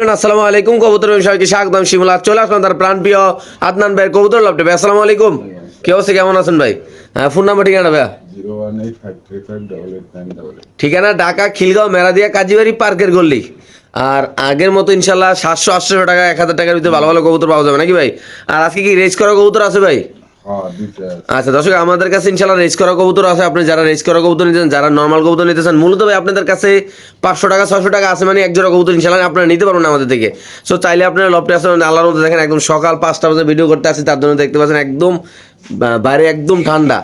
আসসালামু আলাইকুম, কবুতর বিষয়কে স্বাগতম। শিমুলা চলে আসলাম তার প্রাণ প্রিয় আদনান ভাই কবুতর লাভটে ভাই আসসালামু আলাইকুম। কে অবস্থা, কেমন আছেন ভাই? হ্যাঁ ফোন নাম্বার ঠিকানা ভাই ঠিকানা ঢাকা, খিলগাঁও মেরাদিয়া কাজীবাড়ি, পার্কের গল্লি। আর আগের মতো ইনশাল্লাহ সাতশো আটশো টাকা, এক হাজার টাকার ভিতরে ভালো ভালো কবুতর পাওয়া যাবে, নাকি ভাই? আর আজকে কি রেজ করা কবুতর আছে ভাই? আচ্ছা দর্শক, আমাদের কাছে ইনশাল্লাহ রেজ করা কবুতর আছে। আপনি যারা রেজ করা কবুতর নিতেছেন যারা নর্মাল কবুতর নিতে চান, মূলত আপনাদের কাছে পাঁচশো টাকা ছশো টাকা আছে মানে একজোড়া কবুতর ইনশাল্লাহ আপনারা নিতে পারবেন আমাদের থেকে। সো চাইলে আপনারা লপটে আসেন আল্লাহর মধ্যে দেখেন, একদম সকাল পাঁচটা বাজে ভিডিও করতে আসি তার জন্য দেখতে পাচ্ছেন একদম বাইরে একদম ঠান্ডা।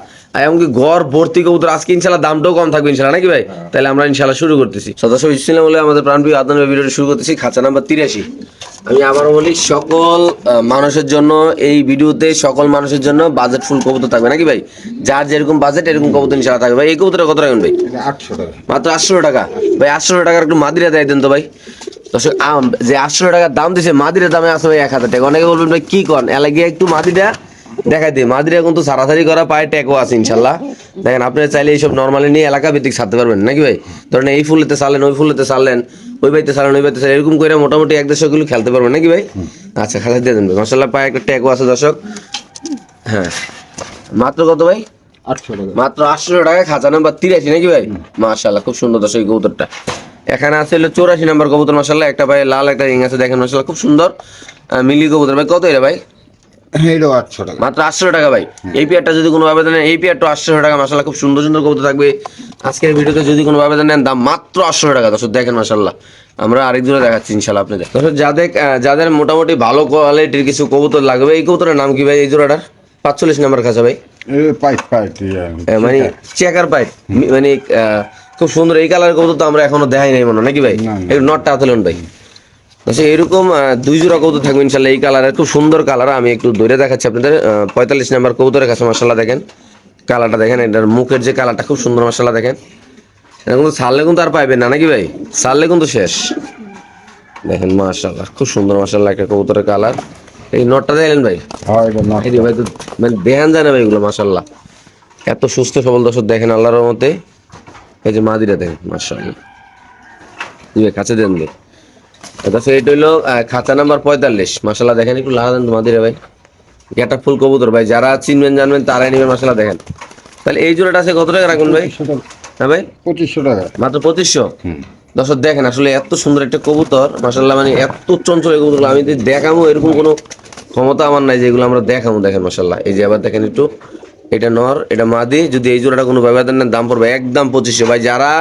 এমনকি ঘর ভর্তি কবুতর আজকে ইনশাল্লাহ দামটাও কম থাকবে ইনশাল্লাহ নাকি ভাই? তাহলে আমরা ইনশাল্লাহ শুরু করতেছি। সদস্য ইসলাম বলে আমাদের প্রাণপ্রিয় আদান ভিডিওটা শুরু করতেছি খাঁচা নাম্বার তিরাশি। আমি আবারও বলি সকল মানুষের জন্য এই ভিডিওতে সকল মানুষের জন্য বাজেট ফুল কবুতর থাকবে নাকি ভাই? যার যেরকম বাজেট এরকম কবুতর ইনশাল্লাহ থাকবে। ভাই এই কবুতরটা কত রাখবেন ভাই? আটশো টাকা। মাত্র আটশো টাকা। ভাই আটশো টাকার একটু মাদিরা দেয় দেন তো ভাই। দর্শক আম, যে আটশো টাকার দাম দিছে মাদিরা দামে আছে ভাই এক হাজার টাকা। অনেকে বলবেন ভাই কি কন? এলা গিয়ে একটু মাদিরা দেখাই দিই। এখন তো সারাসারি করা পায়ে ট্যাকও আছে ইনশাল্লাহ। দেখেন আপনি চাইলে এইসব নর্মালি নিয়ে এলাকা ভিত্তিক ছাড়তে পারবেন নাকি ভাই? ধরেন এই ফুলেতে চাললেন ওই ফুলেতে চাললেন ওই বাইতে চাললেন ওই বাইতে এরকম করে মোটামুটি এক দেড়শো কিলো খেলতে পারবেন নাকি ভাই? আচ্ছা খাতা দিয়ে দেন ভাই। মাসাল্লাহ পায়ে একটা ট্যাকও আছে দর্শক। হ্যাঁ। মাত্র কত ভাই? মাত্র আটশো টাকা খাঁচা নাম্বার তিরাশি নাকি ভাই? মাশাল্লাহ খুব সুন্দর দর্শক এই কবুতরটা। এখানে আছে হলো চৌরাশি নাম্বার কবুতর মাসাল্লাহ একটা ভাই লাল একটা রিং আছে দেখেন মাসাল্লাহ খুব সুন্দর মিলি কবুতর। ভাই কত এটা ভাই? এটাও আটশো টাকা। মাত্র আটশো টাকা ভাই। এই পেয়ারটা যদি কোনো আবেদন নেন এই পেয়ারটা আটশো টাকা মাসাল্লাহ খুব সুন্দর সুন্দর কবুতর থাকবে। আজকের ভিডিওতে যদি কোনো আবেদন নেন দাম মাত্র আটশো টাকা। দর্শক দেখেন মাসাল্লাহ আমরা আরেক দূরে দেখাচ্ছি ইনশাল্লাহ আপনাদের। দর্শক যাদের যাদের মোটামুটি ভালো কোয়ালিটির কিছু কবুতর লাগবে এই কবুতরের নাম কি ভাই এই জোড়াটার? পাঁচচল্লিশ নাম্বার খাঁচা ভাই। মানে চেকার। পাইপ। মানে খুব সুন্দর এই কালারের কবুতর তো আমরা এখনও দেখাই নাই মনে হয়, নাকি ভাই। নটটা তুলুন ভাই। আচ্ছা এরকম দুই জোড়া কবুতর থাকবে ইনশাল্লাহ এই কালারের খুব সুন্দর কালার আমি একটু ধরে দেখাচ্ছি আপনাদের। পঁয়তাল্লিশ নাম্বার কবুতরের কাছে মাসাল্লাহ দেখেন। কালারটা দেখেন এটার মুখের যে কালারটা খুব সুন্দর মাসাল্লাহ দেখেন। এটা কিন্তু ছাড়লে কিন্তু আর পাইবেন না নাকি ভাই? ছাড়লে কিন্তু শেষ। দেখেন মাসাল্লাহ খুব সুন্দর মাসাল্লাহ একটা কবুতরের কালার এই নটটা দেখলেন ভাই? হ্যাঁ এই ভাই তো মানে দেখান যায় না ভাই এগুলো মাসাল্লাহ এত সুস্থ সবল দর্শক দেখেন আল্লাহর মতে এই যে মাদিরা দেখেন মাসাল্লাহ কাছে দেন ভাই। দর্শক এটা হইল খাঁচা নাম্বার পঁয়তাল্লিশ। মাসাল্লাহ দেখেন একটু লাগা দেন তো মাদিরা ভাই এটা ফুল কবুতর ভাই। যারা চিনবেন জানবেন তারাই নেবেন মাসাল্লাহ দেখেন। তাহলে এই জোড়াটা আছে কত টাকা রাখুন ভাই? হ্যাঁ ভাই? পঁচিশশো টাকা। মাত্র পঁচিশশো? দর্শক দেখেন আসলে এত সুন্দর একটা কবুতর মাসাল্লাহ মানে এত চঞ্চল কবুতর আমি যদি দেখামো এরকম কোনো ক্ষমতা আমার নাই যেগুলো আমরা দেখামো দেখেন মাসাল্লাহ এই যে আবার দেখেন একটু এটা নর এটা মাদি যদি এই জোড়াটা কোনো ব্যবধান নেন দাম পড়বে একদম পঁচিশশো। ভাই যারা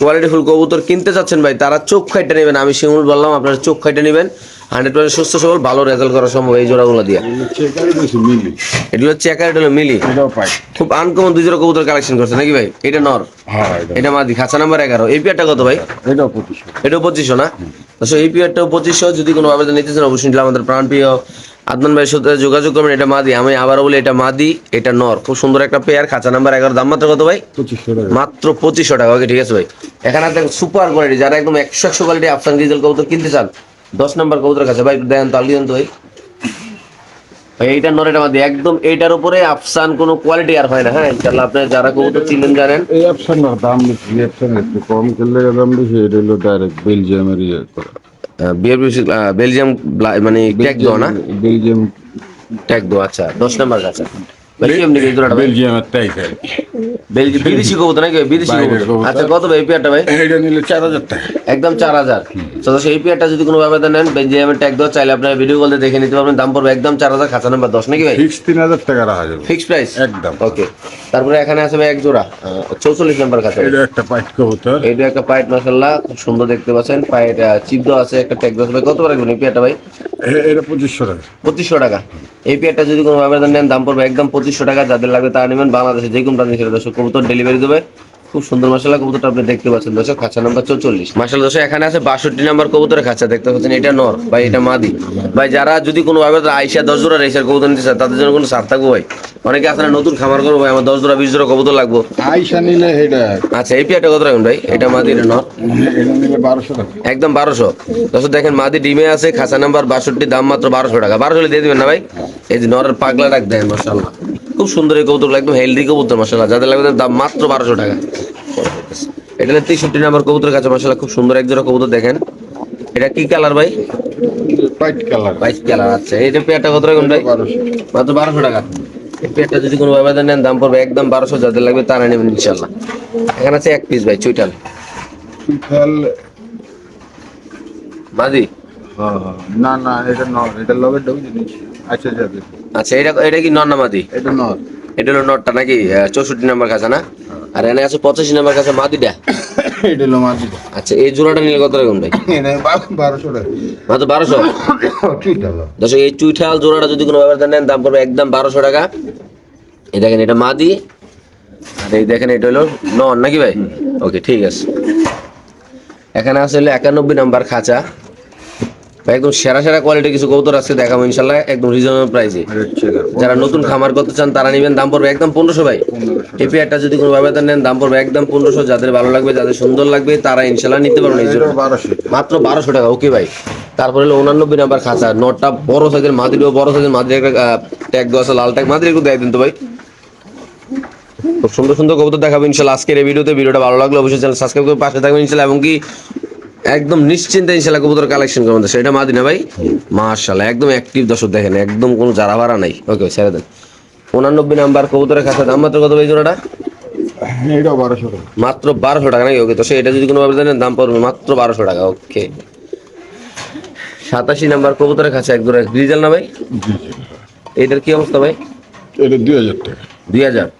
কোয়ালিটি ফুল কবুতর কিনতে চাচ্ছেন ভাই তারা চোখ খাইটে নেবেন। আমি শিমুল বললাম আপনারা চোখ খাইটে নেবেন। হান্ড্রেড পার্সেন্ট সুস্থ সবল ভালো রেজাল্ট করা সম্ভব এই জোড়াগুলো দিয়ে। এগুলো চেকার এটা হলো মিলি। খুব আনকমন দুই জোড়া কবুতর কালেকশন করছে নাকি ভাই? এটা নর। হ্যাঁ এটা মাদি খাঁচা নাম্বার এগারো। এই পেয়ারটা কত ভাই? এটাও পঁচিশশো। না? এই পিরিয়ডটাও পঁচিশশো। যদি কোনো আবেদন নিতে চান অবশ্যই আমাদের প্রাণপ্রিয় আদনান ভাইয়ের সাথে যোগাযোগ করবেন এটা মাদি। আমি আবারও বলি এটা মাদি এটা নর। খুব সুন্দর একটা পেয়ার খাঁচা নাম্বার এগারো দাম মাত্র কত ভাই? মাত্র পঁচিশশো টাকা ওকে ঠিক আছে ভাই। এখানে দেখেন সুপার কোয়ালিটি যারা একদম একশো একশো কোয়ালিটি আফসান ডিজেল কবুতর কিনতে চান দশ নাম্বার কবুতর কাছে। ভাই দেন তাহলে দিন তো ভাই। এইটা নর এটা মাদি। একদম এইটার উপরে আফসান কোনো কোয়ালিটি আর হয় না হ্যাঁ? ইনশাল্লাহ আপনি যারা কবুতর চিনেন জানেন। এই অপশনের দাম বেশি অপশন একটু কম খেললে দাম বেশি এটা হলো ডাইরেক্ট বেলজিয়ামের ইয়ে করা। বেলজিয়াম ব্লা- মানে ট্যাগ দেওয়া না? বেলজিয়াম ট্যাগ দেওয়া আচ্ছা দশ নাম্বার কাছে জোড়াটা বিদেশি কবুতর নাকি? বিদেশি কবুতর। আচ্ছা কত ভাই পেয়ারটা ভাই? এটা নিলে চার হাজার টাকা। একদম চার হাজার। সদস্য এই পেয়ারটা যদি কোনো ব্যবধান নেন বেলজিয়ামের ট্যাগ দেওয়া চাইলে আপনারা ভিডিও কলে দেখে নিতে পারবেন। দাম পড়বে একদম চার হাজার খাঁচা নাম্বার দশ নাকি ভাই? ফিক্স তিন হাজার টাকা রাখা যাবে। ফিক্স প্রাইস একদম। ওকে তারপরে এখানে আছে ভাই এক জোড়া। চৌচল্লিশ নাম্বার এটা একটা পাইট কবুতর। এইটা একটা পাইট মাসাল্লাহ খুব সুন্দর দেখতে পাচ্ছেন। আছে একটা ট্যাগ দেওয়া ভাই কত রাখবেন এই পেয়ারটা ভাই? এ- এটা পঁচিশশো টাকা। পঁচিশশো টাকা। এই পেয়ারটা যদি কোনো আবেদন নেন দাম পড়বে একদম পঁচিশশো টাকা যাদের লাগবে তারা নেবেন বাংলাদেশে যে কোনো সেটা কবুতর ডেলিভারি দেবে। খুব সুন্দর মাসালা কবুতরটা আপনি দেখতে পাচ্ছেন। দর্শক খাঁচা নাম্বার চৌচল্লিশ। মাসাল দর্শক এখানে আছে বাষট্টি নাম্বার কবুতরের খাঁচা। দেখতে পাচ্ছেন এটা নর। ভাই এটা মাদি। ভাই যারা যদি আইসা দশ জোড়া রেসার কবুতর নিতে চায় তাদের জন্য কোনো সার থাকব ভাই? অনেকে আপনারা নতুন খামার করব ভাই আমার দশ জোড়া বিশ জোড়া কবুতর লাগবো। আইসা নিলে এটা। আচ্ছা এই পেয়ারটা কত রাখবেন ভাই? এটা মাদি এটা নর? বারোশো একদম বারোশো। দর্শক দেখেন মাদি ডিমে আছে খাঁচা নাম্বার বাষট্টি দাম মাত্র বারোশো টাকা। বারোশো দিয়ে দিবেন না ভাই? এই যে নরের পাগলা ডাক দেন মাসাল্লাহ খুব সুন্দর এই কবুতর একদম হেলদি কবুতর মাসাল্লাহ যাদের লাগবে দাম মাত্র বারোশো টাকা। এটা তেষট্টি নাম্বার কবুতরের কাছে মাসাল্লাহ খুব সুন্দর এক জোড়া কবুতর দেখেন। এটা কি কালার ভাই? হোয়াইট কালার বাইশ কালার আচ্ছা। এটা পেয়ারটা কত রকম ভাই? মাত্র বারোশো টাকা। এই পেয়ারটা যদি কোনো ব্যবধান নেন দাম পড়বে একদম বারোশো। যাদের লাগবে তারা নেবেন ইনশাল্লাহ এখানে আছে এক পিস ভাই চুইটাল পিঠাল মাদি হ্যাঁ, হ্যাঁ। না না এটা নর এটা লবের ডবি জিনিস। আচ্ছা যাবে আচ্ছা। এটা এটা কি নর না মাদি এটা নর। এটা হলো নটটা নাকি? চৌষট্টি নাম্বার কাছে না? আর এনে আছে পঁচাশি নাম্বার কাছে মাদিটা? এটা হলো মাদিটা। আচ্ছা এই জোড়াটা নিলে কত রকম ভাই? বারোশো টাকা। মাত্র বারোশো? দর্শক এই চুইঠাল জোড়াটা যদি কোনো ব্যবধান নেন দাম পড়বে একদম বারোশো টাকা। এই দেখেন এটা মাদি। আর এই দেখেন এটা হলো নন নাকি ভাই? ওকে ঠিক আছে। এখানে আছে একানব্বই নাম্বার খাঁচা। একদম সেরা সেরা কোয়ালিটি কিছু কৌতর আছে দেখাবো ইনশাল্লাহ একদম রিজনেবল প্রাইসে যারা নতুন খামার করতে চান তারা নেবেন দাম পড়বে একদম পনেরোশো ভাই। এই পেয়ারটা যদি কোনো ব্যবধান নেন দাম পড়বে একদম পনেরোশো। যাদের ভালো লাগবে যাদের সুন্দর লাগবে তারা ইনশাল্লাহ নিতে পারবেন এই মাত্র বারোশো টাকা ওকে ভাই। তারপরে হলো উনানব্বই নাম্বার খাঁচা নটটা বড় সাইজের মাদিরও বড় সাইজের মাদির একটা ট্যাগ দেওয়া আছে লাল ট্যাগ মাদুরি একটু দেয় দিন তো ভাই। খুব সুন্দর সুন্দর কবুতর দেখাবো ইনশাল্লাহ আজকের এই ভিডিওতে। ভিডিওটা ভালো লাগল অবশ্যই চ্যানেল সাবস্ক্রাইব করে পাশে থাকবেন ইনশাল্লাহ এবং কি একদম নিশ্চিন্তে ইনশাল্লাহ কবুতর কালেকশন করবেন। তো সেটা মাদি না ভাই? মার্শাল্লাহ একদম অ্যাক্টিভ দর্শক দেখেন একদম কোনো জারা ভাড়া নাই। ওকে ছেড়ে দেন। উনানব্বই নাম্বার কবুতরের খাঁচা দাম মাত্র কত ভাই জোড়াটা? এটাও বারোশো টাকা। মাত্র বারোশো টাকা নাকি? ওকে তো এটা যদি কোনো ভাবে জানেন দাম পড়বে মাত্র বারোশো টাকা। ওকে। সাতাশি নাম্বার কবুতরের কাছে এক জোড়া গ্রিজেল না ভাই? এটার কি অবস্থা ভাই? এটা দুই হাজার টাকা। দুই হাজার। এটা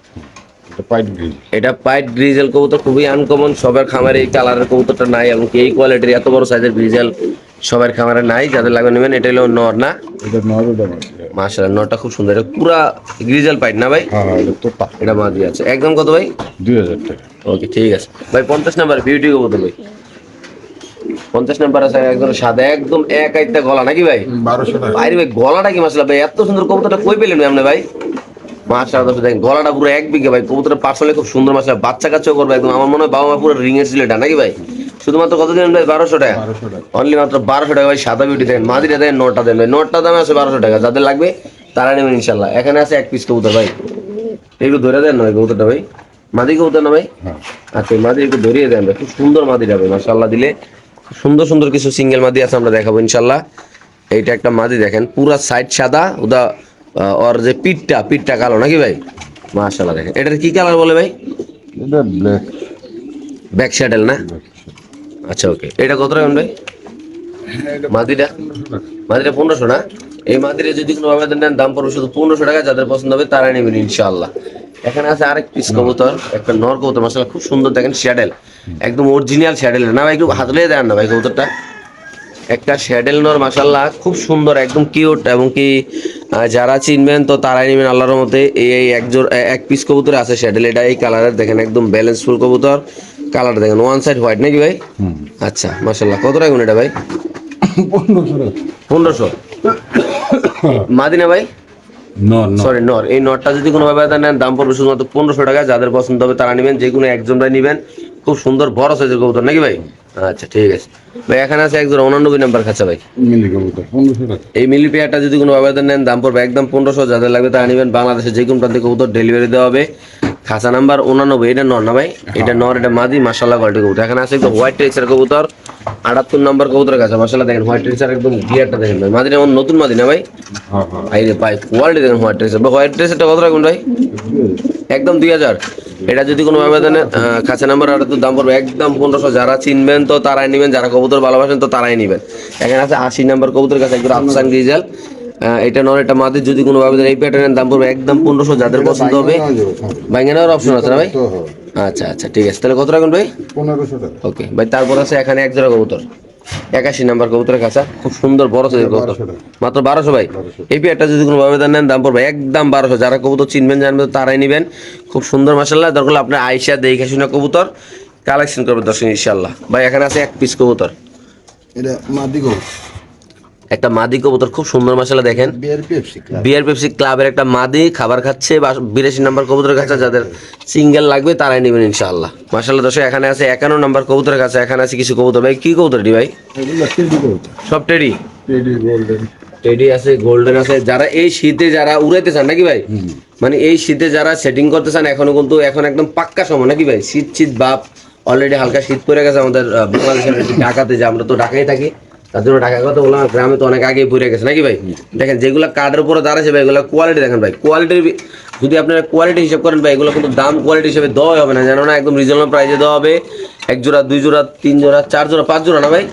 পাইট গ্রিল এটা পাইট গ্রিজেল কবুতর খুবই আনকমন সবার খামারে এই কালারের কবুতরটা নাই এবং এই কোয়ালিটির এত বড় সাইজের গ্রিজেল সবার খামারে নাই যাদের লাগবে নেবেন এটা হলো নর না? এটা নরটা মাশাআল্লাহ নরটা খুব সুন্দর এটা পুরা গ্রিজেল পাইট না ভাই? হ্যাঁ হ্যাঁ এটা তোতা। এটা মাদি আছে। একদম কত ভাই? দুই হাজার টাকা। ওকে ঠিক আছে। ভাই পঞ্চাশ নাম্বার বিউটি কবুতর ভাই। পঞ্চাশ নাম্বার আছে একদম সাদা একদম এক আইতে গলা নাকি ভাই? বারোশো ভাই গলাটা কি মাসলা ভাই এত সুন্দর কবুতরটা কই পেলেন আপনি ভাই? মাশাআল্লাহ দর্শক দেখেন গলাটা পুরো এক বিঘে ভাই কবুতরের পার্সলে খুব সুন্দর মাসলা বাচ্চা কাচ্চাও করবে একদম। আমার মনে হয় বাবা মা পুরো রিং এর ছিল নাকি ভাই? শুধুমাত্র কত দিন ভাই বারোশো টাকা? অনলি মাত্র বারোশো টাকা ভাই সাদা বিউটি দেন মাদিটা দেন নটা দেন ভাই নটটা দামে আছে বারোশো টাকা যাদের লাগবে তারা নেবেন ইনশাল্লাহ এখানে আছে এক পিস কবুতর ভাই। একটু ধরে দেন না ভাই কবুতরটা ভাই? মাদি কবুতর না ভাই? হ্যাঁ। আচ্ছা মাদি একটু ধরিয়ে দেন ভাই খুব সুন্দর মাদি যাবে মাশাল্লাহ দিলে সুন্দর সুন্দর কিছু সিঙ্গেল মাদি আছে আমরা দেখাবো ইনশাল্লাহ এইটা একটা মাদি দেখেন পুরা সাইড সাদা ওদা ওর যে পিঠটা পিঠটা কালো নাকি ভাই? মাশাল্লাহ দেখেন। এটার কি কালার বলে ভাই? এটা ব্ল্যাক ব্যাক শ্যাডেল না? আচ্ছা ওকে। এটা কত রাখবেন ভাই? মাদিটা মাদিটা পনেরোশো না? এই মাদিরে যদি কোনো ভাবে নেন দাম পড়বে শুধু পনেরোশো টাকা যাদের পছন্দ হবে তারাই নেবেন ইনশাআল্লাহ। এখানে আছে আরেক পিস কবুতর একটা নর কবুতর মাসাল খুব সুন্দর দেখেন শ্যাডেল। একদম অরিজিনাল শ্যাডেল। না ভাই একটু হাত হাতলে দেন না ভাই কবুতরটা। একটা শ্যাডেল নর মাসাল্লাহ খুব সুন্দর একদম কিউট এবং কি যারা চিনবেন তো তারাই নেবেন আল্লাহর মতে এই এই এক এক পিস কবুতর আছে শ্যাডেল এটা এই কালারের দেখেন একদম ব্যালেন্স ফুল কবুতর। কালার দেখেন ওয়ান সাইড হোয়াইট নাকি ভাই? আচ্ছা মাসাল্লাহ কত রাখবেন এটা ভাই? পনেরোশো মাদিনা ভাই? সরি নর। এই নটটা যদি কোনো ভাবে নেন দাম পড়বে শুধুমাত্র পনেরোশো টাকা। যাদের পছন্দ হবে তারা নেবেন যে কোনো একজনরাই নেবেন। খুব সুন্দর বড় সাইজের কবুতর নাকি ভাই? আচ্ছা ঠিক আছে। ভাই, এখানে আছে একজন উনানব্বই নাম্বার খাঁচা ভাই। এই মিলি পেয়ারটা যদি কোনো ভাবে নেন, দাম পড়বে একদম পনেরোশো, যাদের লাগবে তা আনিবেন বাংলাদেশে যে কোনো প্রান্তে কবুতর ডেলিভারি দেওয়া হবে। খাঁচা নাম্বার উনানব্বই এটা নর না ভাই? এটা নর এটা মাদি মাসাল্লাহ কোয়ালিটি কবুতর। এখানে আছে একদম হোয়াইট টেক্সের কবুতর আটাত্তর নাম্বার কবুতরের কাছে। মাসাল্লাহ দেখেন হোয়াইট টেক্সের একদম গিয়ারটা দেখেন ভাই। মাদিনা আমার নতুন মাদিনা ভাই? হ্যাঁ হ্যাঁ। ভাই রে ভাই কোয়ালিটি দেখেন হোয়াইট ড্রেসের হোয়াইট ড্রেসেরটা কত রাখুন ভাই? একদম দুই হাজার। এটা যদি কোনো আবেদনে কাছে নাম্বার তো দাম পড়বে একদম পনেরোশো। যারা চিনবেন তো তারাই নেবেন। যারা কবুতর ভালোবাসেন তো তারাই নেবেন। এখানে আছে আশি নাম্বার কবুতর কাছে একদম আফসান গ্রিজাল এটা নয় এটা মাদের যদি কোনো আবেদন এই প্যাটার্নের দাম পড়বে একদম পনেরোশো যাদের পছন্দ হবে। বাইঙ্গা নেওয়ার অপশন আছে না ভাই? আচ্ছা আচ্ছা ঠিক আছে। তাহলে কত রাখুন ভাই? পনেরোশো ওকে ভাই তারপর আছে এখানে এক জোড়া কবুতর। একাশি নাম্বার কবুতরের কাছা খুব সুন্দর বড় সাইজের কবুতর। মাত্র বারোশো ভাই? এই পেয়ারটা যদি কোনো ভাবে নেন দাম পড়বে একদম বারোশো। যারা কবুতর চিনবেন জানবেন তারাই নেবেন। খুব সুন্দর মাসাল্লাহ দরকার হলে আপনার আইসা দেখে শুনে কবুতর কালেকশন করবে দর্শক ইনশাল্লাহ ভাই এখানে আছে এক পিস কবুতর। এটা মাদি কবুতর। একটা মাদি কবুতর খুব সুন্দর মাসাল্লাহ দেখেন। বিয়ার পেপসি ক্লাব ক্লাবের একটা মাদি খাবার খাচ্ছে বা বিরাশি নাম্বার কবুতরের কাছে যাদের সিঙ্গেল লাগবে তারাই নেবেন ইনশাআল্লাহ। মাসাল্লাহ দর্শক এখানে আছে একান্ন নাম্বার কবুতরের কাছে এখানে আছে কিছু কবুতর। ভাই কি কবুতরটি ভাই? সব টেডি টেডি আছে গোল্ডেন আছে। যারা এই শীতে যারা উড়াইতে চান নাকি ভাই? মানে এই শীতে যারা সেটিং করতে চান এখনও কিন্তু এখন একদম পাক্কা সময় নাকি ভাই? শীত শীত বাপ অলরেডি হালকা শীত পড়ে গেছে আমাদের বাংলাদেশের ঢাকাতে যে আমরা তো ঢাকায় থাকি। তার জন্য টাকা কথা বললাম গ্রামে তো অনেক আগেই পড়ে গেছে নাকি ভাই? দেখেন যেগুলো কার্ডের উপরে দাঁড়াচ্ছে ভাই এগুলো কোয়ালিটি দেখেন ভাই কোয়ালিটির যদি আপনারা কোয়ালিটি হিসাব করেন ভাই এগুলো কিন্তু দাম কোয়ালিটি হিসেবে দেওয়া হবে না জানো না একদম রিজনেবল প্রাইসে দেওয়া হবে। এক জোড়া দুই জোড়া তিন জোড়া চার জোড়া পাঁচ জোড়া না ভাই?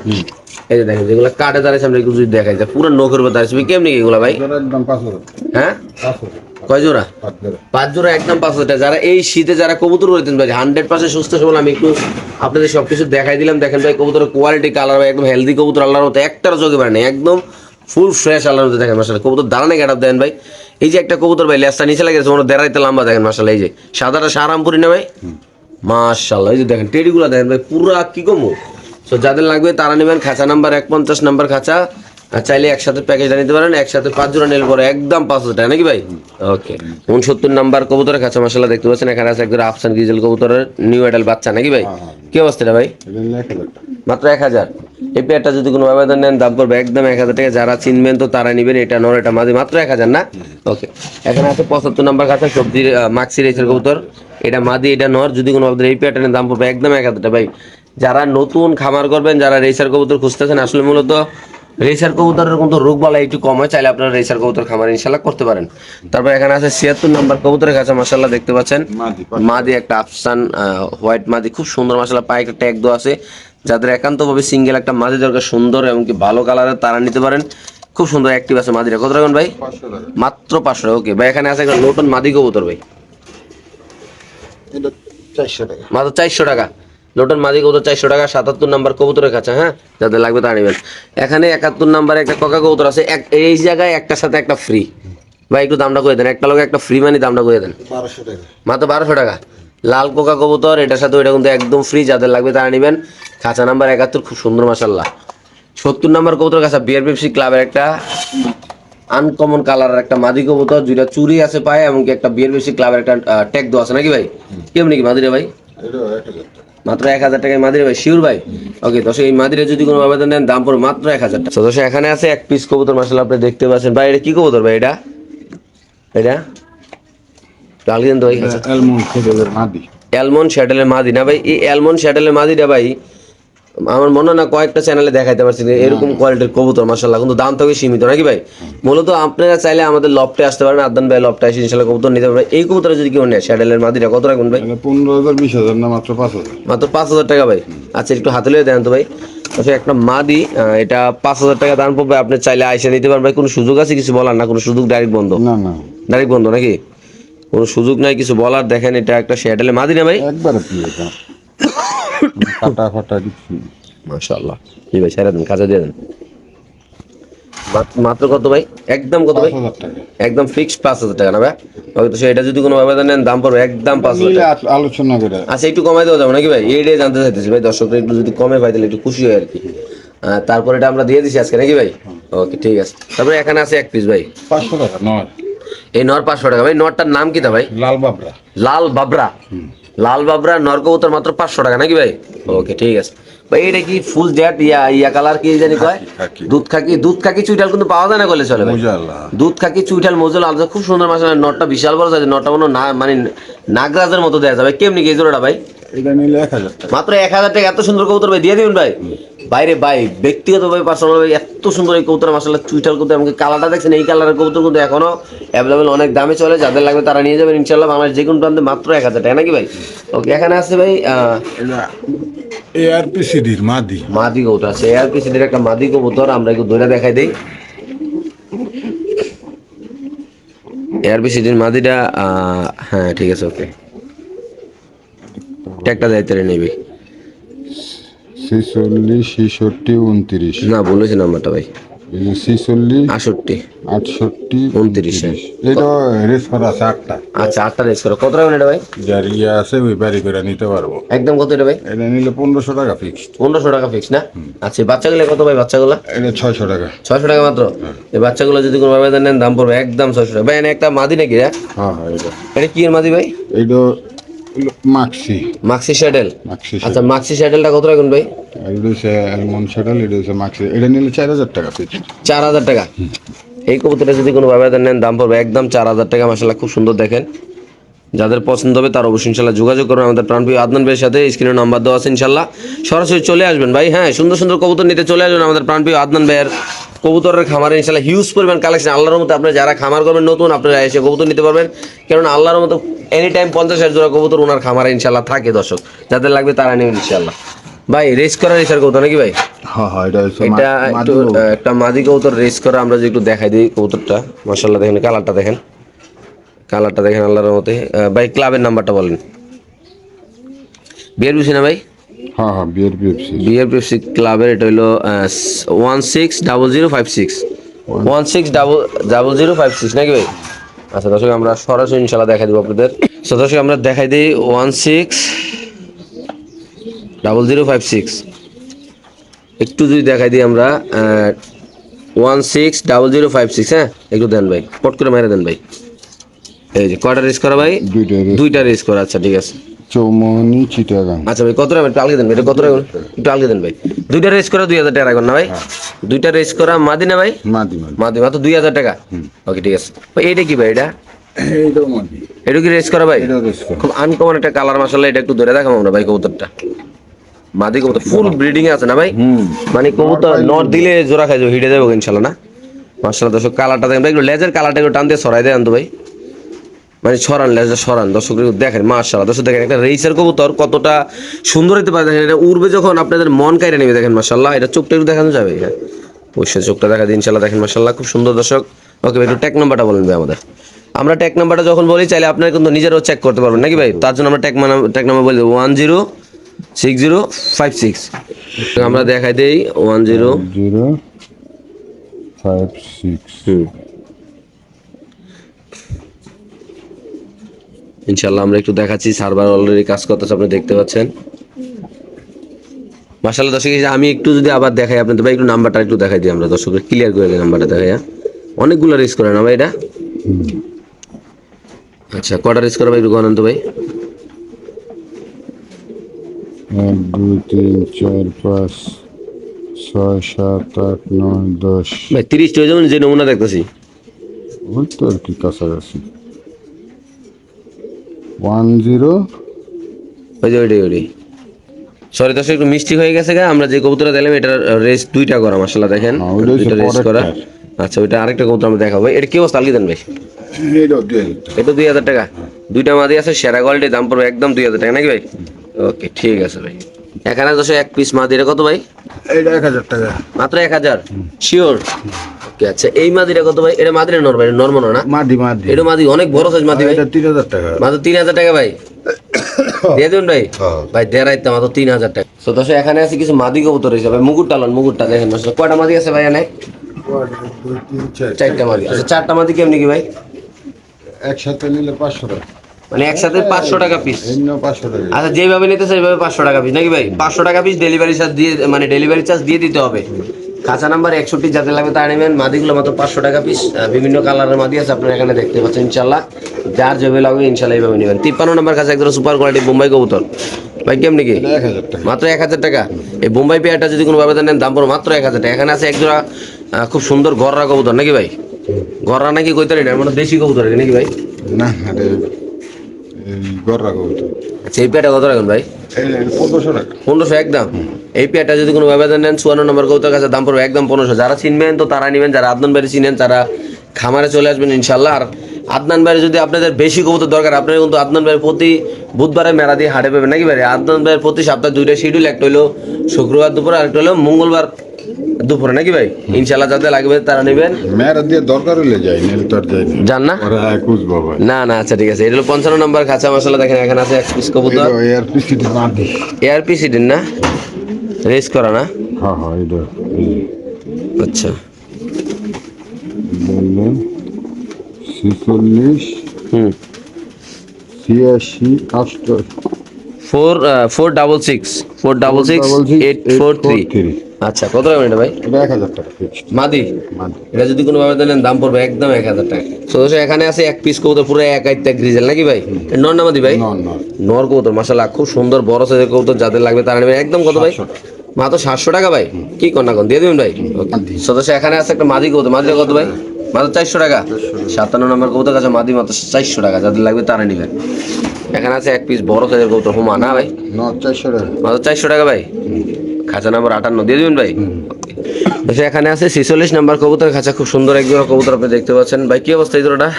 এই যে দেখেন যেগুলো কার্ডে দাঁড়াচ্ছে আমরা একটু যদি দেখাই যায় পুরো নখের উপর দাঁড়াচ্ছে ভাই কেমনি এগুলো ভাই? হ্যাঁ? কয় জোড়া? পাঁচ হাজার পাঁচ জোড়া একদম পাঁচ হাজার যারা এই শীতে যারা কবুতর করতেন ভাই হান্ড্রেড পার্সেন্ট সুস্থ সবল আমি একটু আপনাদের সবকিছু দেখাই দিলাম। দেখেন ভাই কবুতরের কোয়ালিটি কালার ভাই একদম হেলদি কবুতর আল্লাহর মতো একটারও চোখে পারে একদম ফুল ফ্রেশ আল্লাহর মতো দেখেন মাসাল কবুতর দাঁড়ানে গেট দেন ভাই। এই যে একটা কবুতর ভাই লেসটা নিচে লাগেছে মনে দেড়াইতে লম্বা দেখেন মাসাল এই যে। সাদাটা সারামপুরি না ভাই? মাশাল্লাহ এই যে দেখেন টেডিগুলো দেখেন ভাই পুরা কি কমু? সো যাদের লাগবে তারা নেবেন খাঁচা নাম্বার এক পঞ্চাশ নাম্বার খাঁচা চাইলে একসাথে প্যাকেজটা নিতে পারেন একসাথে পাঁচ জোড়া নিলে পরে একদম পাঁচ হাজার টাকা নাকি ভাই? ওকে উনসত্তর নাম্বার কবুতরের খাঁচা মশলা দেখতে পাচ্ছেন এখানে আছে একদম আফসান গিজেল কবুতরের নিউ এডাল বাচ্চা নাকি ভাই? কি অবস্থাটা ভাই? এটা নিলে এক হাজার টাকা মাত্র এক হাজার। এই পেয়ারটা যদি কোনো আবেদন নেন দাম পড়বে একদম এক হাজার টাকা। যারা চিনবেন তো তারা নেবেন এটা নর এটা মাঝে মাত্র এক হাজার না? ওকে এখানে আছে পঁচাত্তর নাম্বার খাতা সবজির মাক্সি রেসের কবুতর। এটা মাদি এটা নর যদি কোনো আপনাদের এই পেয়ারটা নেন দাম পড়বে একদম এক হাজার টাকা ভাই। যারা নতুন খামার করবেন যারা রেসার কবুতর খুঁজতেছেন আসলে মূলত রেসার কবুতরের কিন্তু রোগ বালা একটু কম হয় চাইলে আপনারা রেসার কবুতর খামার ইনশাল্লাহ করতে পারেন। তারপর এখানে আছে ছিয়াত্তর নাম্বার কবুতরের কাছে মাসাল্লাহ দেখতে পাচ্ছেন। মাদি একটা আফসান হোয়াইট মাদি খুব সুন্দর মশলা পায়ে একটা ট্যাগ দেওয়া আছে। যাদের একান্তভাবে সিঙ্গেল একটা মাদি দরকার সুন্দর এবং কি ভালো কালারের তারা নিতে পারেন। খুব সুন্দর অ্যাক্টিভ আছে মাদিরা কত রাখুন ভাই? পাঁচশো টাকা। মাত্র পাঁচশো ওকে। ভাই এখানে আছে একটা নতুন মাদি কবুতর ভাই। চারশো টাকা। মাত্র চারশো টাকা। লোটন মাদি কবুতর চারশো টাকা সাতাত্তর নাম্বার কবুতরের কাছে হ্যাঁ? যাদের লাগবে তা নেবেন। এখানে একাত্তর নাম্বারে একটা ককা কবুতর আছে। এক এই জায়গায় একটার সাথে একটা ফ্রি ভাই একটু দামটা করে দেন। একটা লোক একটা ফ্রি মানি দামটা করে দেন। বারোশো টাকা। মাত্র বারোশো টাকা। লাল কোকা কবুতর এটার সাথে ওইটা কিন্তু একদম ফ্রি যাদের লাগবে তারা নেবেন। খাঁচা নাম্বার একাত্তর খুব সুন্দর মাসাল্লাহ সত্তর নাম্বার কবুতর কাছে বিয়ার পেপসি ক্লাবের একটা আনকমন কালারের একটা মাদি কবুতর দুইটা চুরি আছে পায় এমনকি একটা বিয়ার পেপসি ক্লাবের একটা ট্যাগ দেওয়া আছে। নাকি ভাই? কেমনি কি মাদিরে ভাই? এটাও এক হাজার টাকা মাত্র এক হাজার টাকায় মাদিরে ভাই শিওর ভাই? ওকে দশ এই মাদিরে যদি কোনো আবেদন নেন দাম পড়ে মাত্র এক হাজার টাকা। দশ এখানে আছে এক পিস কবুতর মাসাল আপনি দেখতে পাচ্ছেন। ভাই এটা কি কবুতর ভাই এটা? এটা? ভাই অ্যালমন্ড খেজুরের মাদি। অ্যালমন্ড শ্যাটেলের মাদি। না ভাই এই অ্যালমন্ড শ্যাটেলের মাদিটা ভাই আমার মনে হয় না কয়েকটা চ্যানেলে দেখাইতে পারছি এরকম কোয়ালিটির কবুতর মাসাল্লাহ কিন্তু দাম থেকে সীমিত নাকি ভাই? মূলত আপনারা চাইলে আমাদের লফটে আসতে পারেন আদান ভাই লফটে এসে ইনশাল্লাহ কবুতর নিতে পারবেন এই কবুতর যদি কেউ নেয় শ্যাটেলের মাদিরা কত রাখুন ভাই? পনেরো হাজার বিশ হাজার না মাত্র পাঁচ হাজার। মাত্র পাঁচ হাজার টাকা ভাই। আচ্ছা একটু হাতে লিয়ে দেন তো ভাই। আচ্ছা একটা মাদি এটা পাঁচ হাজার টাকা দাম পড়বে আপনি চাইলে আইসে নিতে ভাই কোনো সুযোগ আছে? কিছু বলার? না কোনো সুযোগ ডাইরেক্ট বন্ধ? না না। ডাইরেক্ট বন্ধ নাকি? কোনো সুযোগ নাই কিছু বলার? দেখেন এটা একটা শ্যাটেলের মাদি না ভাই। একবারে কাটা ফাটা নেই। মাশাআল্লাহ। জি ভাই ছেড়ে দেন কাজে দিয়ে দেন। মাত্র কত ভাই? একদম কত ভাই? একদম ফিক্সড পাঁচ হাজার টাকা না ভাই? তো এটা যদি কোনো নেন দাম পড়বে একদম পাঁচ হাজার আলোচনা করে। আচ্ছা একটু কমাই দেওয়া যাবে নাকি ভাই? এইটাই জানতে চাইতেছি ভাই দর্শকরা একটু যদি কমে পাই তাহলে একটু খুশি হয় আর কি। তারপর এটা আমরা দিয়ে দিছি আজকে নাকি ভাই? ওকে ঠিক আছে। তারপরে এখানে আছে এক পিস ভাই। পাঁচশো টাকা নয় এই নর পাঁচশো টাকা। ভাই নরটার নাম কি তা ভাই? লাল বাবরা। লাল বাবরা। লাল বাবরা নরক উত্তর মাত্র পাঁচশো টাকা নাকি ভাই? ওকে ঠিক আছে। ভাই এটা কি ফুল জ্যাট? ইয়া ইয়া কালার কি জানি কয়? দুধ খাকি দুধ খাকি চুইটাল কিন্তু পাওয়া যায় না করলে চলে ভাই। দুধ খাকি চুইটাল মজুল আলাদা খুব সুন্দর মাছ নটটা বিশাল বড় আছে নটটা মনে না মানে নাগরাজের মতো দেওয়া যাবে কেমনি কি জোড়াটা ভাই? মাত্র এক হাজার টাকা এত সুন্দর কবুতর ভাই দিয়ে দিবেন ভাই? বাইরে ভাই ব্যক্তিগত ভাই পার্সোনাল ভাই এত সুন্দর এই কবুতর মাসাল্লাহ চুইটাল কবুতর আমাকে কালারটা দেখছেন এই কালারের কবুতর কিন্তু এখনও অ্যাভেলেবেল অনেক দামে চলে। যাদের লাগবে তারা নিয়ে যাবেন ইনশাল্লাহ আমার যে কোনো প্রান্তে মাত্র এক হাজার টাকা। নাকি ভাই? ওকে এখানে আছে ভাই এআরপিসিডির মাদি। মাদি কবুতর আছে। এয়ার পিসিদের একটা মাদি কবুতর আমরা একটু ধরে দেখাই দেই। এয়ার পিসিডির মাদিটা হ্যাঁ ঠিক আছে ওকে একটা দায়িত্ব নেবে। ছেচল্লিশ ছেষট্টি উনত্রিশ। না বলেছি নাম্বারটা ভাই। ছেচল্লিশ আটষট্টি। উনত্রিশ, হ্যাঁ। এটা রেস করা আছে আটটা। আচ্ছা আটটা রেস করো। কত টাকা এটা ভাই? যার ইয়ে আছে ওই বাড়ি করে নিতে পারব। একদম কত এটা ভাই? এটা নিলে পনেরোশো টাকা ফিক্সড পনেরোশো টাকা ফিক্স না? আচ্ছা এই বাচ্চাগুলো কত ভাই বাচ্চাগুলো? এটা ছয়শো টাকা। ছয়শো টাকা মাত্র? এই বাচ্চাগুলো যদি কোনো ভাবে নেন দাম পড়বে একদম ছয়শো টাকা। ভাই একটা মাদি নাকি হ্যাঁ? হ্যাঁ এটা। এটা কি মাদি ভাই? এইটা হলো মাক্সি মাক্সি মাক্সি আচ্ছা মাক্সি শ্যাডেলটা কত রাখুন ভাই এটা হচ্ছে অ্যালমন্ড শাটাল এটা হচ্ছে মাক্সি এটা নিলে চার হাজার টাকা চার হাজার টাকা? এই কবুতরটা যদি কোনো ভাবে নেন দাম পড়বে একদম চার হাজার টাকা মাসাল্লাহ খুব সুন্দর দেখেন। যাদের পছন্দ হবে তার অবশ্যই ইনশাল্লাহ যোগাযোগ করবেন আমাদের প্রাণপ্রিয় আদনান ভাইয়ের সাথে। স্ক্রিনে নাম্বার দেওয়া আছে ইনশাল্লাহ সরাসরি চলে আসবেন ভাই হ্যাঁ সুন্দর সুন্দর কবুতর নিতে চলে আসবেন আমাদের প্রাণপ্রিয় আদনান ভাইয়ের কবুতরের খামারে ইনশাল্লাহ হিউজ পরিমাণ কালেকশন আল্লাহর মতো আপনারা যারা খামার করবেন নতুন আপনারা এসে কবুতর নিতে পারবেন। কারণ আল্লাহর মতো এনি টাইম পঞ্চাশ হাজার জোড়া কবুতর ওনার খামারে ইনশাল্লাহ থাকে দর্শক। যাদের লাগবে তারা নেবেন ইনশাল্লাহ ভাই রেস করা রেসার কবুতর নাকি ভাই? হ্যাঁ হ্যাঁ এটা একটু মাদি কবুতর। আহ, একটা মাদি কবুতর রেস করা আমরা যে একটু দেখাই দিই কবুতরটা। মাসাল্লাহ দেখেন কালারটা দেখেন। কালারটা দেখেন আল্লাহর মতে ভাই ক্লাবের নাম্বারটা বলেন। বিয়ের বেশি না ভাই? হ্যাঁ হ্যাঁ বিয়ের বেশি ক্লাবের এটা হলো one six double zero five six one six double double zero five six নাকি ভাই? আচ্ছা দর্শক আমরা সরাসরি ইনশাল্লাহ দেখাই দেবো আপনাদের। তো দর্শক আমরা দেখাই দিই one six double zero five six একটু যদি দেখাই দিই আমরা one six double zero five six হ্যাঁ? একটু দেন ভাই পট করে মেরে দেন ভাই। এই যে কয়টা রেস করা ভাই? দুইটা দুইটা রেস করা আচ্ছা ঠিক আছে। চৌমনি চিটাগাং। আচ্ছা ভাই কত টাকা আলগে দেন ভাই এটা কত টাকা একটু আলগে দেন ভাই। দুইটা রেস করা দুই হাজার টাকা রাখবেন না ভাই? দুইটা রেস করা মাদি না ভাই? মাদি মাদি। মাত্র দুই হাজার টাকা? ওকে ঠিক আছে। ভাই এইটা কি ভাই এটা? এটা কি রেস করা ভাই? খুব আনকমন একটা কালার মাসাল্লাহ এটা একটু ধরে দেখাম আমরা ভাই কবুতরটা। মাদি কবুতর ফুল ব্রিডিং আছে না ভাই? মানে কবুতর নট দিলে জোড়া খাই যাবে হিটে যাবে ইনশাল্লাহ না? মাসাল্লাহ দর্শক কালারটা দেখেন ভাই একটু লেজের কালারটা একটু টান দিয়ে সরাই দেন তো ভাই। মানে সরান লেজটা সরান। দর্শক দেখেন মাশাল্লাহ দর্শক দেখেন একটা রেইসের কবুতর কতটা সুন্দর হতে পারে। দেখেন এটা উড়বে যখন আপনাদের মন কাইরে নেবে দেখেন মাশাল্লাহ এটা চোখটা একটু দেখানো যাবে হ্যাঁ? অবশ্যই চোখটা দেখা দিই ইনশাল্লাহ দেখেন মাশাল্লাহ খুব সুন্দর দর্শক। ওকে একটু ট্যাগ নাম্বারটা বলেন ভাই আমাদের। আমরা ট্যাগ নাম্বারটা যখন বলি চাইলে আপনারা কিন্তু নিজেরাও চেক করতে পারবেন নাকি ভাই? তার জন্য আমরা ট্যাগ ট্যাগ নাম্বার বলি one zero six zero five six আমরা দেখাই দিই one zero zero five six ইনশাল্লাহ আমরা একটু দেখাচ্ছি সার্ভার অলরেডি কাজ করতেছে আপনি দেখতে পাচ্ছেন। মাসাল্লাহ দর্শক আমি একটু যদি আবার দেখাই আপনাদের ভাই একটু নাম্বারটা একটু দেখাই দিই আমরা দর্শকের ক্লিয়ার করে দিই নাম্বারটা দেখাই হ্যাঁ? অনেকগুলো রেস করে না ভাই এটা? আচ্ছা কটা রেস করে ভাই একটু গণান্ত ভাই। এক দুই তিন চার পাঁচ ছয় সাত আট নয় দশ। ভাই তিরিশ হয়ে যাবেন যে নমুনা দেখতেছি। ওই তো আর কি কাছাকাছি। ওয়ান জিরো ওই যে ওইটাই ওইটাই। সরি দর্শক একটু মিষ্টি হয়ে গেছে গা আমরা যে কবুতরটা দিলাম এটার রেস দুইটা করা মাসাল্লাহ দেখেন। দুইটা রেস করা। আচ্ছা ওইটা আরেকটা কবুতর আমরা দেখাবো। এটা কি অবস্থা আলগি দেন ভাই। এটা দুই হাজার টাকা। দুইটা মাদি আছে সেরা কোয়ালিটির দাম পড়বে একদম দুই হাজার টাকা নাকি ভাই? ওকে ঠিক আছে ভাই। এখানে দশ এক পিস মাদি এটা কত ভাই? এইটা এক হাজার টাকা। মাত্র এক হাজার? শিওর ওকে আচ্ছা এই মাদিটা কত ভাই? এটা মাদিরা নর ভাই নর্ম না? মাদি মাদি। এটা মাদি অনেক বড় সাইজ মাদি ভাই। তিন হাজার টাকা। মাত্র তিন হাজার টাকা ভাই। দিয়ে দেবেন ভাই? হ্যাঁ। ভাই দেড়াই তো মাত্র তিন হাজার টাকা। তো দশ এখানে আছে কিছু মাদি কবুতর রয়েছে ভাই। মুকুটটা লন মুকুটটা দেখেন কয়টা মাদি আছে ভাই চার। চারটা মাদি। আচ্ছা চারটা মাদি কেমনি কি ভাই? একসাথে নিলে পাঁচশো টাকা। মানে একসাথে পাঁচশো টাকা পিস আচ্ছা যেভাবে নিতে সেইভাবে পাঁচশো টাকা পিস নাকি ভাই? পাঁচশো টাকা পিস ডেলিভারি চার্জ দিয়ে মানে ডেলিভারি চার্জ দিয়ে দিতে হবে। কাঁচা নাম্বার একষট্টি যাতে লাগবে তা নেবেন। মাদিগুলো মাত্র পাঁচশো টাকা পিস বিভিন্ন কালারের মাদি আছে আপনারা এখানে দেখতে পাচ্ছেন ইনশাল্লাহ যার যেভাবে লাগবে ইনশাল্লাহ এইভাবে নেবেন। তিপ্পান্ন নাম্বার কাছে একদম সুপার কোয়ালিটি বোম্বাই কবুতর। ভাই কেমনি কি? মাত্র এক হাজার টাকা। এই বোম্বাই পেয়ারটা যদি কোনো ভাবে নেন দাম পড়ো মাত্র এক হাজার টাকা। এখানে আছে একজোড়া খুব সুন্দর ঘররা কবুতর। নাকি ভাই? ঘররা নাকি কইতারি না? মানে দেশি কবুতর নাকি ভাই? না গররা আচ্ছা এই পেয়ারটা কত রাখুন ভাই? পনেরোশো টাকা। পনেরোশো একদম? এই পেয়াটা যদি কোনো ব্যবধান নেন চুয়ান্ন নম্বর কৌতার কাছে দাম পড়বে একদম পনেরোশো। যারা চিনবেন তো তারা নেবেন যারা আদনান বাড়ি চিনেন তারা খামারে চলে আসবেন ইনশাল্লাহ। আর আদনান বাড়ি যদি আপনাদের বেশি কবুতর দরকার আপনারা কিন্তু আদনান বাড়ির প্রতি বুধবারে মেলা দিয়ে হাটে পাবেন নাকি ভাই? আদনান বাড়ির প্রতি সপ্তাহে দুইটা শিডিউল একটা হলো শুক্রবার দুপুরে আর একটা হলো মঙ্গলবার দুপুরে নাকি ভাই? ইনশাল্লাহ যাদের লাগবে তারা নেবেন। মেয়েরা দিয়ে দরকার হলে যাই যাই। না? জান না একুশ বাবা না না আচ্ছা ঠিক আছে। এটা হলো পঞ্চান্ন নম্বর খাঁচা মশলা দেখেন এখানে আছে এক পিস কবুতর। এয়ার পিসিটি মাদি এআরপি সিডিন না? রেস করা না? হ্যাঁ হ্যাঁ এটা। আচ্ছা। ছিচল্লিশ ছিয়াশি আষ্ট four four double six four double six eight four three. আচ্ছা কত টাকা এটা ভাই? এটা এক হাজার টাকা মাদি? এটা যদি কোনো ভাবে দেন দাম পড়বে একদম এক হাজার টাকা। সদস্য এখানে আছে এক পিস কবুতর পুরো এক আইটা গ্রিজেল নাকি ভাই? নর না মাদি ভাই? নর কবুতর মাসাল্লাহ খুব সুন্দর বড় সাইজের কবুতর যাদের লাগবে তারা নেবে একদম কত ভাই? 700 টাকা। মাত্র সাতশো টাকা ভাই? কি কন্যা কোন দিয়ে দেবেন ভাই। সদস্য এখানে আছে একটা মাদি কবুতর। মাদিটা কত ভাই? মাত্র চারশো টাকা। সাতান্ন নম্বর কবুতর কাছে মাদি মাত্র চারশো টাকা যাদের লাগবে তারা নেবেন। এখানে আছে এক পিস বড় সাইজের কবুতর হুমা না ভাই? চারশো টাকা। মাত্র চারশো টাকা ভাই? খাঁচা নাম্বার আটান্ন দিয়ে দেবেন ভাই? এখানে আছে ছিচল্লিশ নাম্বার কবুতর খাঁচা খুব সুন্দর এক জোড়া কবুতর আপনি দেখতে পাচ্ছেন। ভাই কি অবস্থা এই জোড়াটা?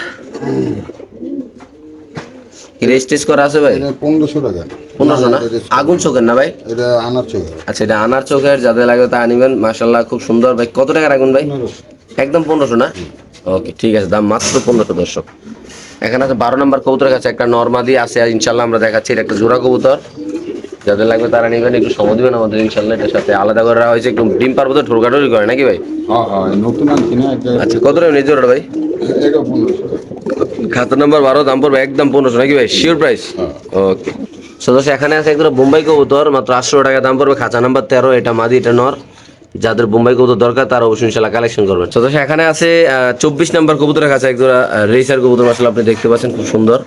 করা আছে ভাই? পনেরোশো টাকা। পনেরোশো না? আগুন চোখের না ভাই? এটা আনার চোখে আচ্ছা এটা আনার চোখের যাদের লাগবে তা আনিবেন মাশাল্লাহ খুব সুন্দর। ভাই কত টাকার আগুন ভাই? একদম পনেরোশো না? ওকে ঠিক আছে দাম মাত্র পনেরোশো দর্শক। এখানে আছে বারো নম্বর কবুতরের কাছে একটা নর্মাদি আছে আর ইনশাল্লাহ আমরা দেখাচ্ছি এটা একটা জোড়া কবুতর। যাদের লাগবে তারা নেবেন একটু সময় দিবেন আমাদের ইনশাল্লাহ এটার সাথে আলাদা করে রাখা হয়েছে একটু ডিম পারব তো ঠোরকাটরি করে নাকি ভাই? হ্যাঁ হ্যাঁ আচ্ছা কত নিয়ে জোড়াটা ভাই? খাতা নাম্বার বারো দাম পড়বে একদম পনেরোশো নাকি ভাই? শিওর প্রাইস ওকে সদস্য এখানে আছে একদম বোম্বাই কবুতর মাত্র আটশো টাকা দাম পড়বে খাঁচা নাম্বার তেরো এটা মাদি এটা নর। যাদের বোম্বাই কবুতর দরকার তারা অবশ্যই ইনশাল্লাহ কালেকশন করবেন। সদস্য এখানে আছে চব্বিশ নাম্বার কবুতরের কাছে একজোড়া রেসার কবুতর মাসাল আপনি দেখতে পাচ্ছেন খুব সুন্দর।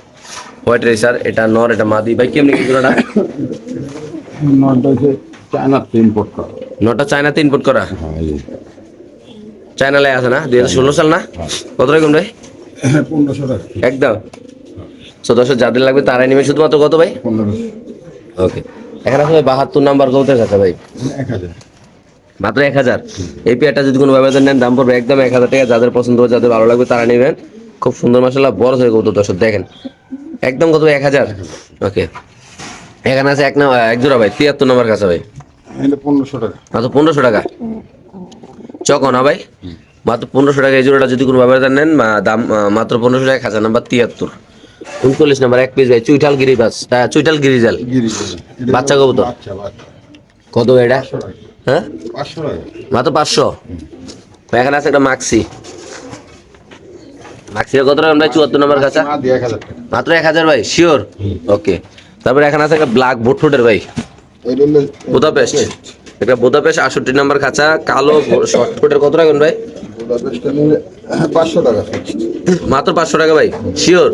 হোয়াইট রেসার এটা নর এটা মাদি। ভাই কেমনি কি জোড়াটা? নটা হচ্ছে ইম্পোর্ট করা। নটা চায়নাতে ইনপুট করা? হ্যাঁ চায়না লাই আছে না? দুই হাজার ষোলো সাল না? কত রকম ভাই একদম। সদস্য যাদের লাগবে তারাই নেবে। শুধুমাত্র কত ভাই? ওকে এখানে আছে বাহাত্তর নাম্বার কবুতরের কাছে ভাই। এক হাজার। মাত্র এক হাজার। এই পেয়ারটা যদি কোনো ব্যবধান নেন দাম পড়বে একদম এক হাজার টাকা। যাদের পছন্দ হবে যাদের ভালো লাগবে তারা নেবেন। খুব সুন্দর মাসাল্লাহ বড় হয়ে কবুতর দর্শক দেখেন। একদম কত এক হাজার? ওকে। এখানে আছে এক না এক জোড়া ভাই তিয়াত্তর নম্বর কাছে ভাই। পনেরোশো টাকা। মাত্র পনেরোশো টাকা? চক না ভাই? মাত্র পনেরোশো টাকা এই জোড়াটা যদি কোনো ব্যবধান নেন দাম মাত্র পনেরোশো টাকা খাঁচা নাম্বার তিয়াত্তর। উনচল্লিশ নাম্বার এক পিস ভাই চুইঠাল গিরিবাস আহ, চুইঠাল গিরিজাল। গিরি বাচ্চা কবুতর? কত এটা? হ্যাঁ? মাত্র পাঁচশো? এখানে আছে একটা মাক্সি মাক্সিটা কত টাকা ভাই? চুয়াত্তর নম্বর কাছে মাত্র এক হাজার ভাই? শিওর ওকে তারপরে এখানে আছে একটা ব্ল্যাক বুটফুটের ভাই। বুদাপেস্ট একটা বুদাপেস্ট আটষট্টি নম্বর খাঁচা। কালো শর্ট ফুটের কত টাকা ভাই? পাঁচশো টাকা মাত্র পাঁচশো টাকা ভাই? শিওর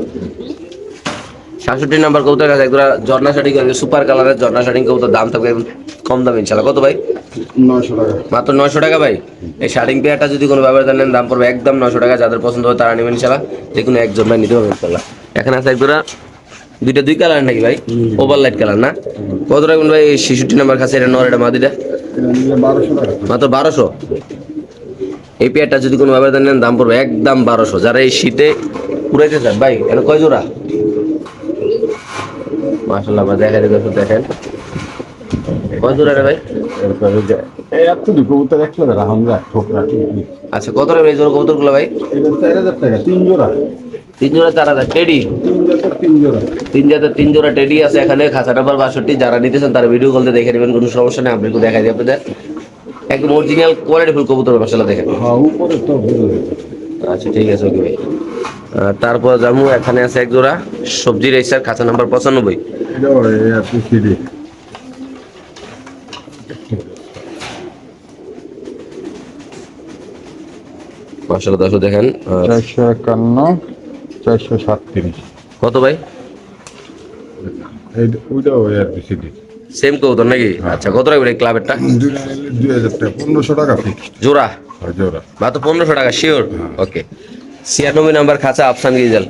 সাতষট্টি নাম্বার কবুতর কাছে একদম ঝর্ণা শাড়ি সুপার কালারের ঝর্ণা শাড়ি কবুতর দাম থাকবে কম দাম ইনশাল্লাহ কত ভাই? মাত্র নয়শো টাকা ভাই? এই শার্টিং পেয়ারটা যদি কোনো ব্যবহার নেন দাম পড়বে একদম নয়শো টাকা। যাদের পছন্দ হবে তারা নেবেন ইনশাল্লাহ। যে কোনো একজন ভাই নিতে পারবেন ইনশাল্লাহ। এখানে আছে একজোড়া দুইটা দুই কালার নাকি ভাই? ওভার লাইট কালার না? কত রাখবেন ভাই? শিশুটি নাম্বার কাছে এটা নর এটা মাদিটা মাত্র বারোশো? এই পেয়ারটা যদি কোনো ব্যবহার নেন দাম পড়বে একদম বারোশো। যারা এই শীতে উড়াইতে চান ভাই এটা কয় জোড়া? মাসাল্লাহ ভাই দেখা দেখেন। কয় জোড়া রে ভাই? এরপরে যে কবুতর আচ্ছা কত এই জোড়া কবুতরগুলো ভাই? চার হাজার টাকা তিন জোড়া। তিন জোড়া চার হাজার। টেডি? তিন জাতের তিন জোড়া। তিন জোড়া টেডি আছে এখানে খাঁচা নাম্বার বাষট্টি। যারা নিতেছেন তারা ভিডিও কলতে দেখে নেবেন কোনো সমস্যা নেই আপনাকে দেখাই দিই আপনাদের। একদম অরিজিনাল কোয়ালিটি ফুল কবুতর মশলা দেখেন। হ্যাঁ আচ্ছা ঠিক আছে ওকে ভাই। তারপর জামু এখানে আছে এক জোড়া সবজি রেসার খাঁচা নাম্বার পঁচানব্বই। দেখেন চারশো একান্ন চারশো সাতত্রিশ। কত ভাই? ওইটাও আর সিডি সেম কবুতর নাকি? আচ্ছা কত রাখবেন এই ক্লাবেরটা? দুই হাজার টাকা পনেরোশো টাকা জোড়া? জোড়া। মাত্র পনেরোশো টাকা শিওর ওকে ছিয়ানব্বই নাম্বার খাঁচা আফসান গিজাল।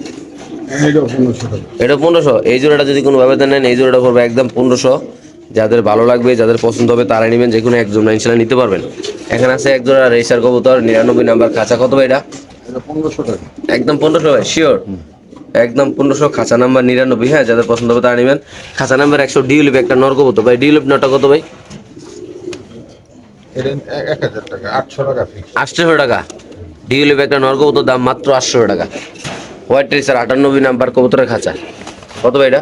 এটা পনেরোশো। এই জোড়াটা যদি কোনো ব্যবধান নেন এই জোড়াটা পড়বে একদম পনেরোশো। যাদের ভালো লাগবে যাদের পছন্দ হবে তারা নেবেন যে কোনো একজন ইনশাল্লাহ নিতে পারবেন। এখানে আছে এক জোড়া রেসার কবুতর নিরানব্বই নাম্বার খাঁচা। কত ভাই এটা? এটা পনেরোশো টাকা একদম পনেরোশো ভাই শিওর একদম পনেরোশো খাঁচা নাম্বার নিরানব্বই। হ্যাঁ যাদের পছন্দ হবে তারা নেবেন। খাঁচা নাম্বার একশো ডিউলিপ একটা নর কবুতর। ভাই ডিউলিপ নটা কত ভাই? আটশো টাকা। ডিউলিপ একটা নর কবুতর দাম মাত্র আটশো টাকা। হোয়াইট রেসার আটানব্বই নাম্বার কবুতরের খাঁচা। কত ভাই এটা?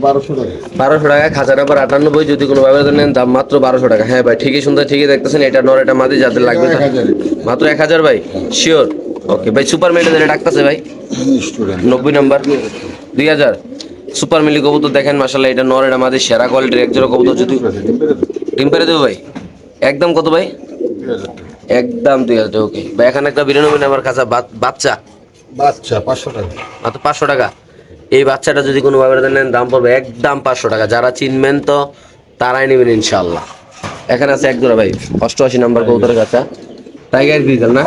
বারোশো টাকা। বারোশো টাকা খাঁচা নাম্বার আটানব্বই যদি কোনো ব্যবধান নেন দাম মাত্র বারোশো টাকা। হ্যাঁ ভাই ঠিকই শুনতে ঠিকই দেখতেছেন এটা নর এটা মাদি যাদের লাগবে মাত্র এক হাজার ভাই শিওর ওকে ভাই সুপার মেডেল ডাকতেছে ভাই। নব্বই নাম্বার দুই হাজার। সুপার মিলি কবুতর দেখেন মাসাল্লাহ এটা নর এটা মাদি সেরা কোয়ালিটির এক জোড়া কবুতর যদি টিম পেরে দেবো। ভাই? একদম কত ভাই? একদম দুই হাজার ওকে ভাই এখানে একটা বিরানব্বই নাম্বার বাচ- বাচ্চা। বাচ্চা পাঁচশো টাকা। মাত্র পাঁচশো টাকা। এই বাচ্চাটা যদি কোনো ব্যবহার নেন দাম পড়বে একদম পাঁচশো টাকা। যারা চিনবেন তো তারাই নেবেন ইনশাল্লাহ এখানে আছে এক জোড়া ভাই অষ্টআশি নাম্বার কবুতরের কাছে টাইগার গ্রিজেল না?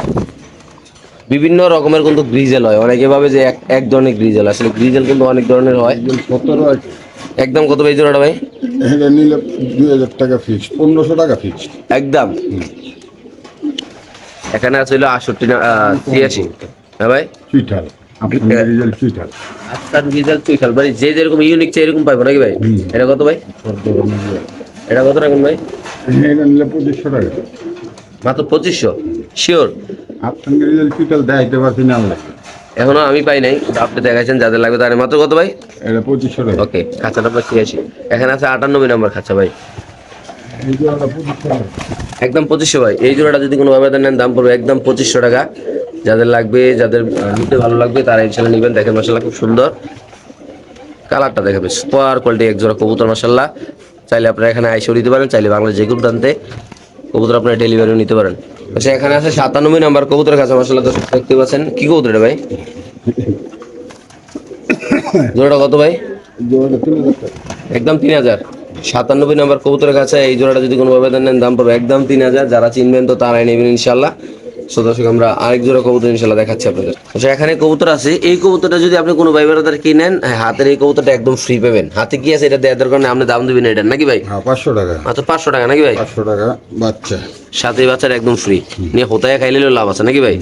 বিভিন্ন রকমের কিন্তু গ্রিজেল হয়। অনেকে ভাবে যে এক এক ধরনের গ্রিজেল আসলে গ্রিজেল কিন্তু অনেক ধরনের হয়। একদম কত ভাই জোড়াটা ভাই? এটা নিলে দুই হাজার টাকা পনেরোশো টাকা একদম। এখানে আছে হলো আটষট্টি না ছিয়াশি হ্যাঁ ভাই? চুইঠাল আপনার রেজাল্ট চুইঠাল আফটার গ্রিজেল তুই ভাই যে যেরকম ইউনিক চাই এরকম পাইবো নাকি ভাই? এটা কত ভাই? এটা কত রাখুন ভাই? এটা নিলে পঁচিশশো টাকা। মাত্র পঁচিশশো? শিওর আপনার রেজাল্ট চুইঠাল দেখাইতে পারছি না এখনও আমি পাই নাই আপনি দেখাইছেন যাদের লাগবে তার। মাত্র কত ভাই? এটা পঁচিশশো টাকা। ওকে খাঁচা নাম্বার ছিয়াশি এখানে আছে আটানব্বই নাম্বার খাঁচা ভাই। একদম পঁচিশশো ভাই। এই জোড়াটা যদি কোনো ব্যবধান নেন দাম পড়বে একদম পঁচিশশো টাকা। যাদের লাগবে, যাদের নিতে ভালো লাগবে, তারা ইনশাল্লাহ নেবেন। দেখেন মাসাল্লাহ খুব সুন্দর। কালারটা দেখাবে সুপার কোয়ালিটি, এক জোড়া কবুতর মাসাল্লাহ চাইলে আপনারা এখানে আইসেও নিতে পারেন, চাইলে বাংলা যে কোনো প্রান্তে কবুতর আপনারা ডেলিভারিও নিতে পারেন। আচ্ছা এখানে আছে সাতানব্বই নাম্বার কবুতরের কাছে মাসাল্লাহ দর্শক দেখতে পাচ্ছেন। কি কবুতর এটা ভাই? জোড়াটা কত ভাই? একদম তিন হাজার। সাতানব্বই নাম্বার কবুতরের কাছে, এই জোড়াটা যদি কোনো ব্যবধান নেন, দাম পাবে একদম তিন হাজার। যারা চিনবেন তো তারাই নেবেন ইনশাল্লাহ সো দর্শক আমরা আরেক জোড়া কবুতর ইনশাল্লাহ দেখাচ্ছি আপনাদের। আচ্ছা এখানে কবুতর আছে। এই কবুতরটা যদি আপনি কোনো ভাই বেড়াদার কিনেন হ্যাঁ, হাতের এই কবুতরটা একদম ফ্রি পাবেন। হাতে কি আছে এটা দেওয়ার দরকার নেই আপনি দাম দিবেন এটা নাকি ভাই? হ্যাঁ পাঁচশো টাকা। মাত্র পাঁচশো টাকা নাকি ভাই? পাঁচশো টাকা বাচ্চা। সাথে বাচ্চার একদম ফ্রি নিয়ে হোতায় খাইলে লাভ আছে নাকি ভাই?